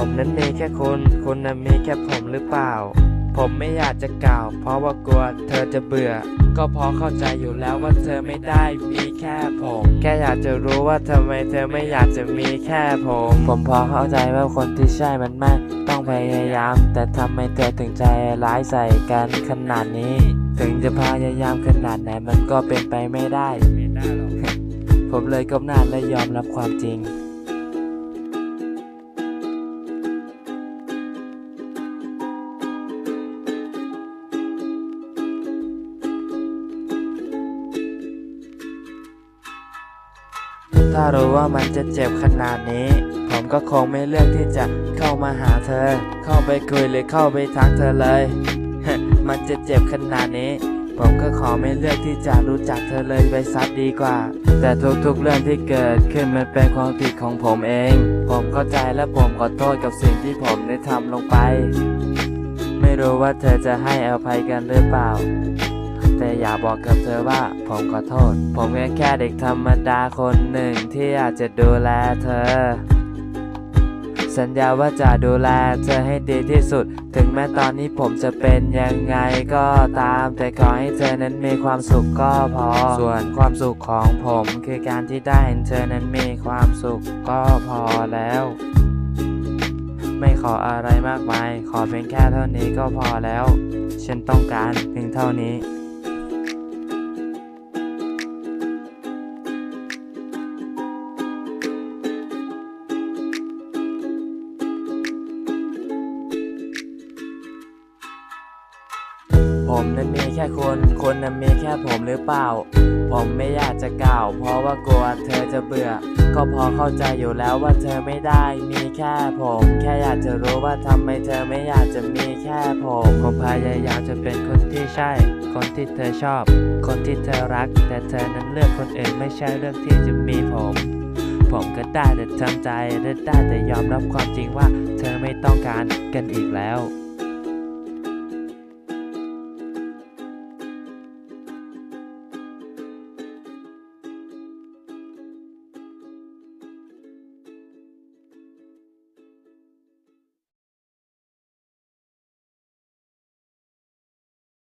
ผมนั้นมีแค่คุณคุณนั้นมีแค่ผมหรือเปล่า ผมไม่อยากจะกล่าว เพราะว่ากลัวเธอจะเบื่อ ก็พราะเข้าใจอยู่แล้วว่าเธอไม่ได้มีแค่ผม แค่อยากจะรู้ว่าทำไมเธอไม่อยากจะมีแค่ผม ผมพอเข้าใจว่าคนที่ใช่มันไม่ต้องพยายาม แต่ทำไมเธอถึงใจร้ายใส่กันขนาดนี้ ถึงจะพยายามขนาดไหนมันก็เป็นไปไม่ได้ ผมเลยก้มหน้าและยอมรับความจริง ถ้ารู้ว่ามันจะเจ็บขนาดนี้ ผมก็คงไม่เลือกที่จะเข้ามาหาเธอ เข้าไปคุยหรือเข้าไปทักเธอเลย มันจะเจ็บขนาดนี้ ผมก็ขอไม่เลือกที่จะรู้จักเธอเลยไปซัดดีกว่า แต่ทุกๆเรื่องที่เกิดขึ้นมันเป็นความผิดของผมเอง ผมเข้าใจและผมขอโทษกับสิ่งที่ผมได้ทำลงไป ไม่รู้ว่าเธอจะให้อภัยกันหรือเปล่า แต่อยากบอกกับเธอว่าผมขอโทษ ผมแค่แค่เด็กธรรมดาคนหนึ่งที่อยากจะดูแลเธอ สัญญาว่าจะดูแลเธอให้ดีที่สุด ถึงแม้ตอนนี้ผมจะเป็นยังไงก็ตาม แต่ขอให้เธอนั้นมีความสุขก็พอ ส่วนความสุขของผมคือการที่ได้เห็นเธอนั้นมีความสุขก็พอแล้วไม่ขออะไรมากมาย ขอเพียงแค่เท่านี้ก็พอแล้ว ฉันต้องการเพียงเท่านี้ ผมนั้นมีแค่คน คนนั้นมีแค่ผมหรือเปล่า ผมไม่อยากจะกล่าว เพราะว่ากลัวเธอจะเบื่อ ก็พอเข้าใจอยู่แล้วว่าเธอไม่ได้มีแค่ผม แค่อยากจะรู้ว่าทำไมเธอไม่อยากจะมีแค่ผมผมพยายามจะเป็นคนที่ใช่ คนที่เธอชอบ คนที่เธอรัก แต่เธอนั้นเลือกคนอื่นไม่ใช่เรื่องที่จะมีผม ผมก็ได้แต่ทำใจและได้แต่ยอมรับความจริงว่า เธอไม่ต้องการกันอีกแล้ว